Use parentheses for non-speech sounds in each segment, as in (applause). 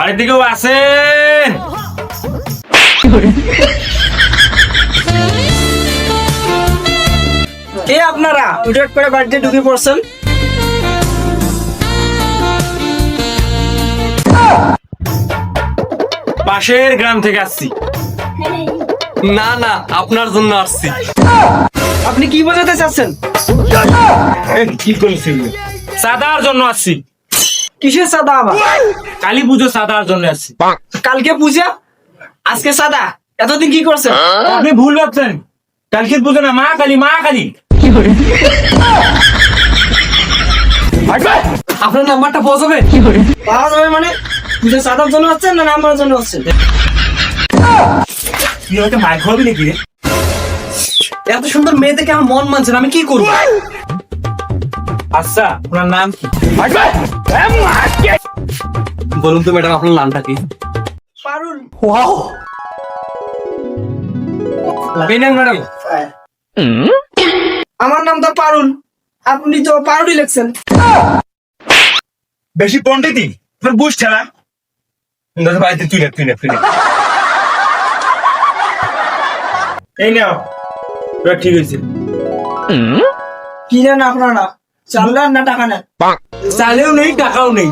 বাড়িতে কেউ আছেন কে আপনারা? উঠট করে বাড়িতে ঢুকে পড়ছেন। পাশের গ্রাম থেকে আসছি। না না আপনার জন্য আসছি। আপনি কি বোঝাতে চাচ্ছেন? কি করেছি সাদার জন্য আসছি। কিসের সাদা আবার? কালী পুজো সাদার জন্য আসছি কালকে পূজা? আজকে সাদা? এতদিন কি করছেন আপনি ভুল ভাবছেন। কালকে পুজো না মা কালী মা কালী। আপনার নাম্বারটা পৌঁছাবে পাওয়া যাবে মানে পূজা সাদার জন্য হচ্ছেন না নাম্বার জন্য হচ্ছেন তুই হয়তো মাইক খাওয়াবি নাকি রে? এত সুন্দর মেয়ে দেখে আমার মন মানছে না, আমি কি করব? আচ্ছা ওনার নাম কি? বলুন তো ম্যাডাম আপনার নামটা কি? পারুল। ম্যাডাম। আমার নাম তো পারুল। আপনি তো পারুলই লিখছেন। বেশি পন্ডিতি তোর বুঝ ঠেলা। বাড়িতে তুই না তুই না তুই না। এই নাও। ঠিক হয়েছে। কি নেন আপনারা? চাল্লার না টাকা নেন চালেও নেই টাকাও নেই।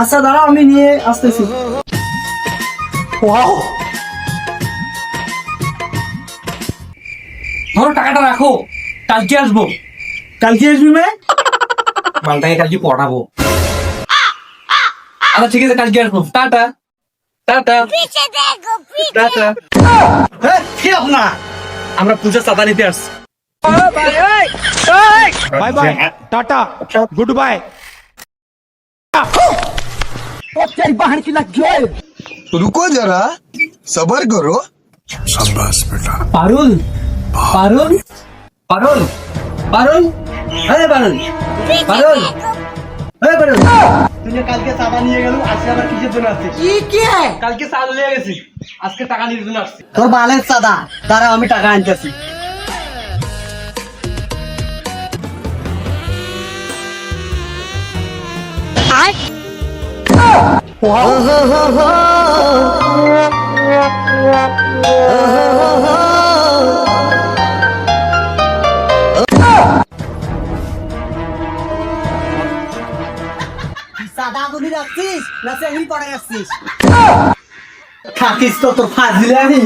আচ্ছা দাঁড়াও আমি নিয়ে আসতেছি। ধরো টাকাটা রাখো। কালকে আসব। কালকে আসবি মেয়ে (laughs) মালটাকে কালকে পড়াবো। আচ্ছা ঠিক আছে কালকে আসব। টাটা। টাটা। টাটা। কি আপনার? আমরা পূজা চাঁদা নিতে আসছি। bye bye tata good bye रुको जरा सबर करो পারুল পারুল পারুল পারুল আরে পারুল পারুল আরে পারুল তুই যে কালকে সাদা নিয়ে গেল আজকে আবার কিসের জন্য আসছিস কালকে চাল নিয়ে গেছি আজকে টাকা নিয়ে জন্য আসছি তোর বালের সাদা দাঁড়াও আমি টাকা আনতেছি সাদা গুলি রাখছিস না সেগুলি পড়ে রাখছিস? থাকিস তো তোর ফাজিলে আমি